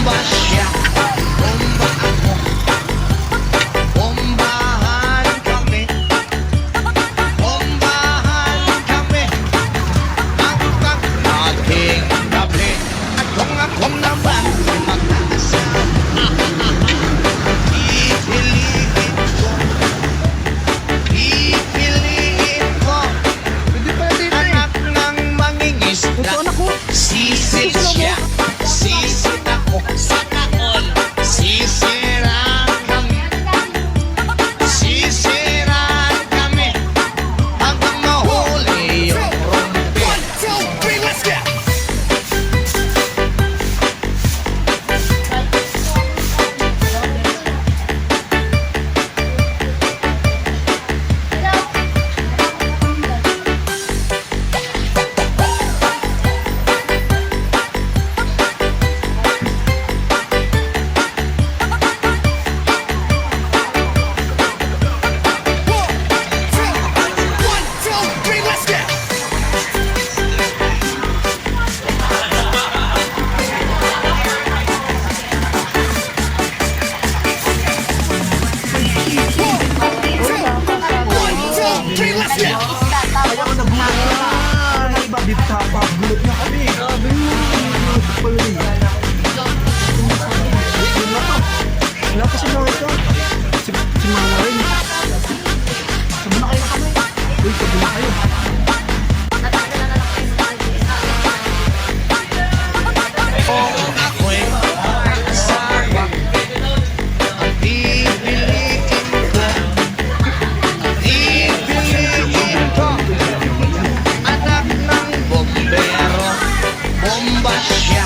Bomba siya Bombahan kami Bombahan kami Magpag maging gabi At kung ako naman Mag-aasahan Pipiliin ko Pipiliin ko Anak ng mangingisda Sisid Kaya ako nagulat na. Iba, dito tapa, gulat niya kami. Grabe yun. Na to. Wala kasi mga ito. Si, si Mama rin. Sabi na kayo kami. Uy, sabi na kayo. Bomba